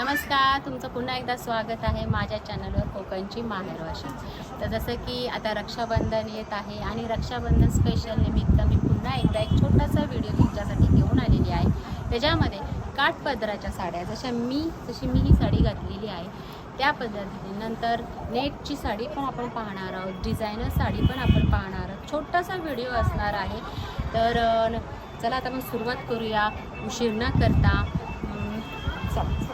नमस्कार तुमचं पुन्हा एकदा स्वागत आहे माझ्या चॅनलवर कोकणची माहेरवाशी तर जसं की आता रक्षाबंधन येत आहे आणि रक्षाबंधन स्पेशल निमित्त मी पुन्हा एकदा एक छोटासा व्हिडिओ तुमच्यासाठी घेऊन आलेली आहे. त्याच्यामध्ये काठपदराच्या साड्या जशा मी जशी मी ही साडी घातलेली आहे त्या पद्धतीने नंतर नेटची साडी पण आपण पाहणार आहोत डिझायनर साडी पण आपण पाहणार आहोत. छोटासा व्हिडिओ असणार आहे. तर चला आता मग सुरुवात करूया. उशीर न करता चला.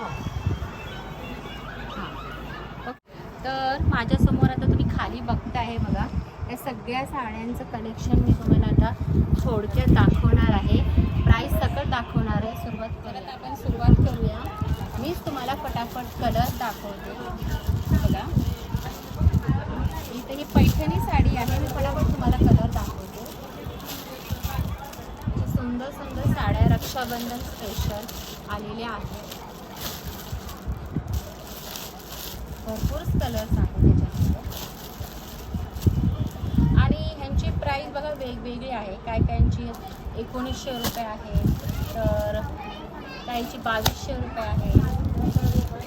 माझ्यासमोर आता तुम्ही खाली बघताय बघा. या सगळ्या साड्यांचं कलेक्शन मी तुम्हाला आता थोडक्यात दाखवणार आहे. प्राईस सकट दाखवणार आहे सुरुवात करत आपण सुरुवात करूया. मीच तुम्हाला फटाफट कलर दाखवते. बघा. इथे ही पैठणी साडी आहे. मी फटाफट तुम्हाला कलर दाखवते. सुंदर सुंदर साड्या रक्षाबंधन स्पेशल आलेल्या आहेत. भरपूरच कलर्स आहेत त्याच्यामध्ये. आणि ह्यांची प्राईस बघा वेगवेगळी आहे. काय काहींची एकोणीसशे रुपये आहे. तर काहींची बावीसशे रुपये आहे.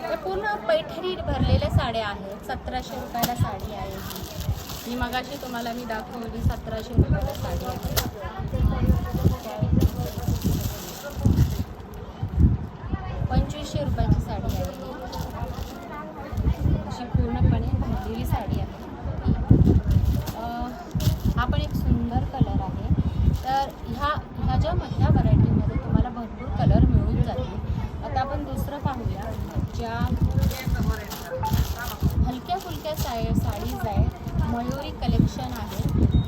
तर पूर्ण पैठणी भरलेल्या साड्या आहेत. सतराशे रुपयाला साडी आहे ही. ही मगाशी तुम्हाला मी दाखवली सतराशे रुपयाला साडी आहे. पंचवीसशे रुपयाची साडी आहे ही. अशी पूर्णपणे भरलेली साडी आहे ही. अं, हा पण एक सुंदर कलर आहे तर ह्या ह्या ज्या मधल्या व्हरायटीमध्ये तुम्हाला भरपूर कलर मिळून जातील आता आपण दुसरं पाहूया. ज्या हलक्या फुलक्या साय साडीज आहेत. मयुरी कलेक्शन आहे.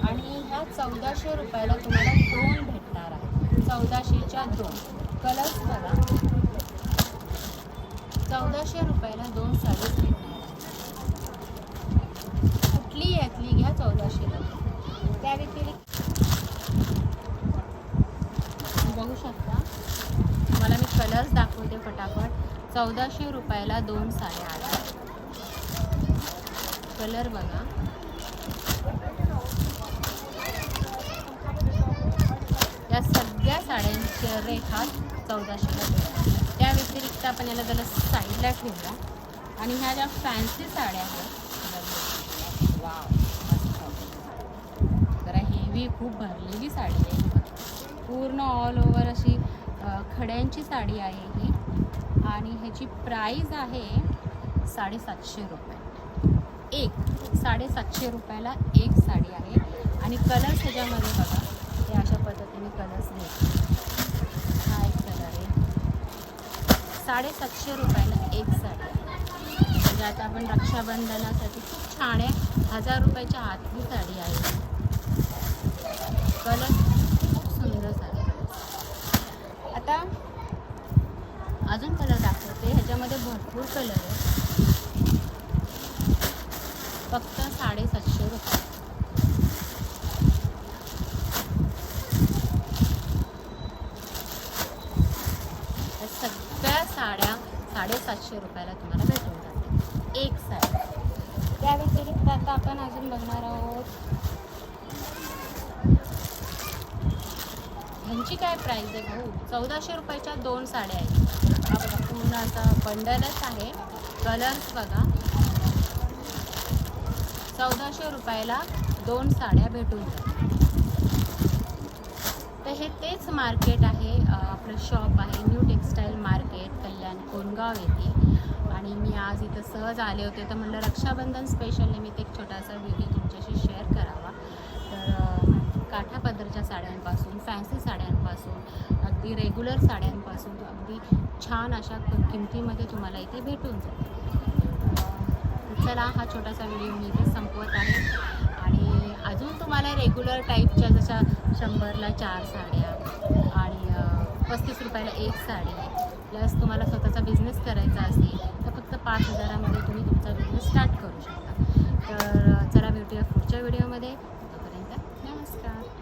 आणि ह्या चौदाशे रुपयाला तुम्हाला दोन भेटणार आहे चौदाशेच्या दोन. कलर्स बघा. चौदाशे रुपयाला दोन साडीज भेटणार कुठली यातली घ्या चौदाशेला. त्या व्यतिरिक्त बघू शकता तुम्हाला मी फटाफट चौदाशे रुपयाला दोन साड्या आल्या. कलर बघा. या सगळ्या साड्यांचे रेट हा चौदाशेला त्या व्यतिरिक्त आपण याला जरा साईडला ठेवूया. आणि ह्या ज्या फॅन्सी साड्या आहेत वाव जरा हेवी खूप भरलेली साडी आहे. पूर्ण ऑल ओव्हर अशी खड्यांची साडी आहे ही. आणि ह्याची प्राईज आहे साडेसातशे रुपये. एक साडेसातशे रुपयाला एक साडी आहे. आणि कलर्स ह्याच्यामध्ये बघा हे अशा पद्धतीने कलर्स भेटतात हा एक कलर आहे. साडेसातशे रुपयाला एक साडी आहे. म्हणजे आता आपण रक्षाबंधनासाठी खूप छान आहे. हजार रुपयाच्या आतली साडी आहे कलर खूप सुंदर साडी आता अजून कलर दाखवते ह्याच्यामध्ये भरपूर कलर आहे. फक्त साडेसातशे रुपये. सगळ्या साड्या साडेसातशे रुपयाला तुम्हाला भेटून जाते एक साडी. त्या व्यतिरिक्त आता आपण अजून बघणार आहोत ह्यांची काय प्राईस आहे भाऊ? चौदाशे रुपयाच्या दोन साड्या आहेत. हा बघा पूर्ण असा बंडलच आहे. कलर्स बघा. चौदाशे रुपयाला दोन साड्या भेटून तर हे तेच मार्केट आहे. आपलं शॉप आहे. New textile market Kalyan Kongaon येथे. आणि मी आज इथं सहज आले होते. तर म्हणलं रक्षाबंधन स्पेशल निमित्त एक छोटासा व्हिडिओ तुमच्याशी शेअर करावा तर अ, काठापदरच्या साड्यांपासून फॅन्सी साड्यांपासून अगदी रेग्युलर साड्यांपासून तो अगदी छान अशा किमतीमध्ये तुम्हाला इथे भेटून जाईल. चला हा छोटासा व्हिडिओ मी इथे संपवत आहे. आणि अजून तुम्हाला रेग्युलर टाईपच्या जशा शंभरला चार साड्या आणि पस्तीस रुपयाला एक साडी प्लस तुम्हाला स्वतःचा बिझनेस करायचा असेल तर फक्त पाच हजारामध्ये तुम्ही तुमचा बिझनेस स्टार्ट करू शकता. तर चला भेटूया पुढच्या व्हिडिओमध्ये तोपर्यंत नमस्कार.